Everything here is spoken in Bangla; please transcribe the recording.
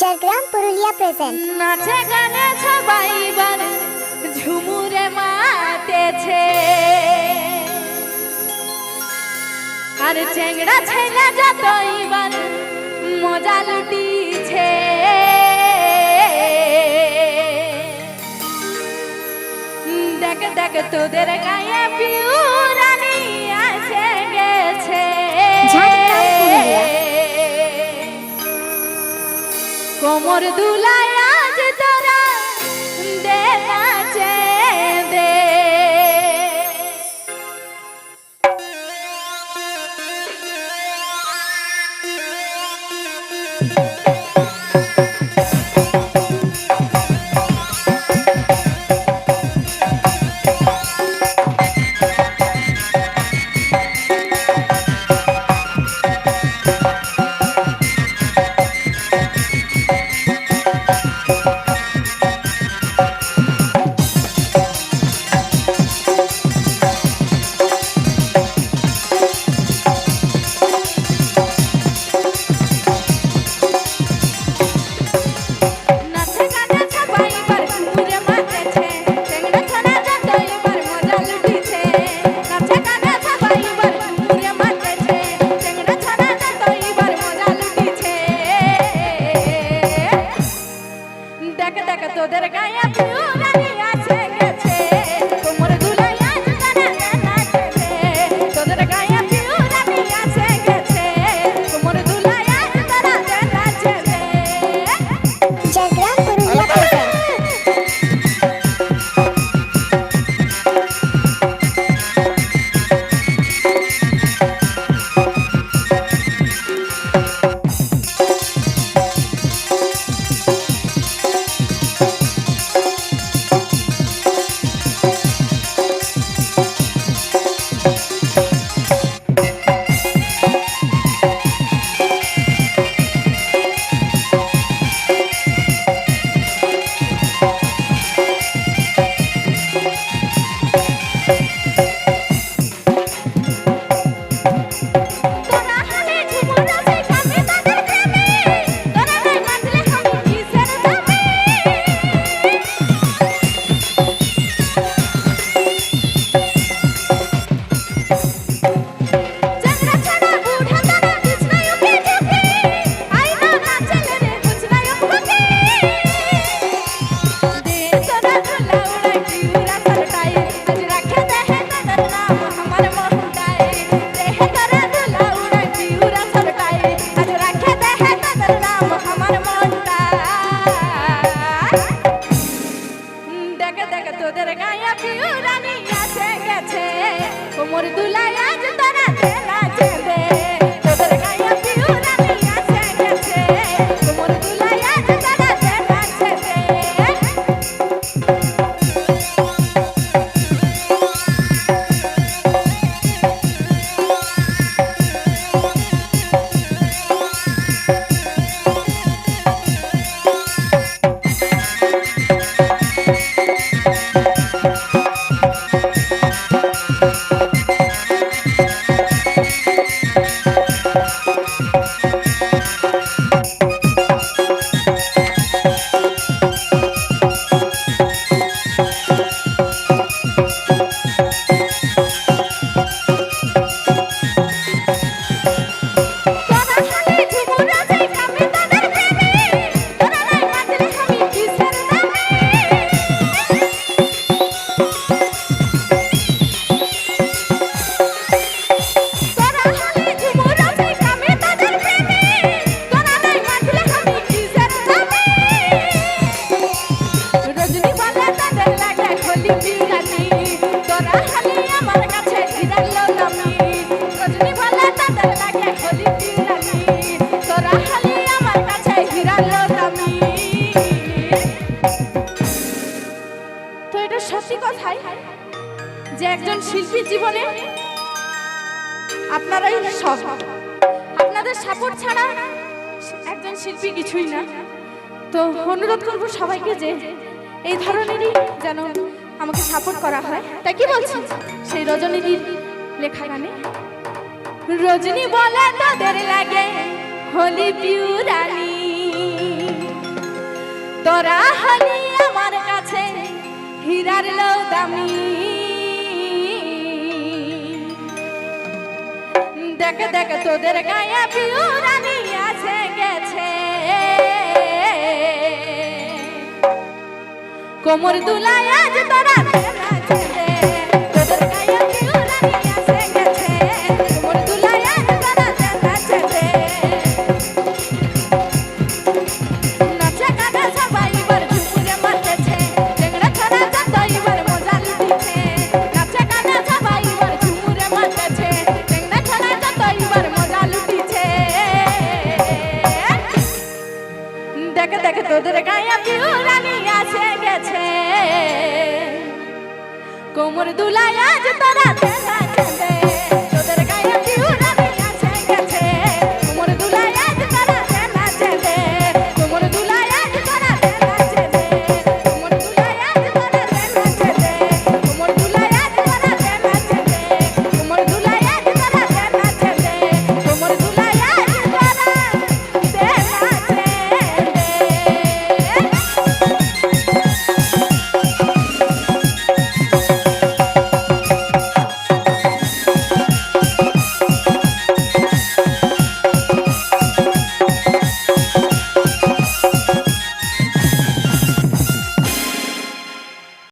ঝাড়গ্রাম পুরুলিয়া প্রেজেন্ট নাচে গানে সবাই বারে, ঝুমুরে মাতেছে। আর চেংড়া ছেলে যতই বারে, মজা লুটিছে। দেখ দেখ, তোদের গায়ে পিউ মোর দুলায় আজ তোরা দে নাচে দে poder ganhar tudo. Oh, সত্যি কথাই যে একজন শিল্পীর জীবনে আপনারাই সব, আপনাদের সাপোর্ট ছাড়া একজন শিল্পী কিছুই না। তো অনুরোধ করব সবাইকে যে এই ধরনেরই যেন আমাকে সাপোর্ট করা হয়। তাই কি বলছি? সেই রজনীদির লেখা গানে রজনী বলে তাদের লাগে হলি পিউরানি। তোরা হলি আমার কাছে হীরার লৌ দামি দেখ দেখ, তোদের গায়ে পিউরানি আছে গেছে। কোমর দুলায় আজ তোরা দেখে দেখে তোদের গায়ে পিউরানি আসে গেছে। কোমর দুলায় আজ তোরা দেখা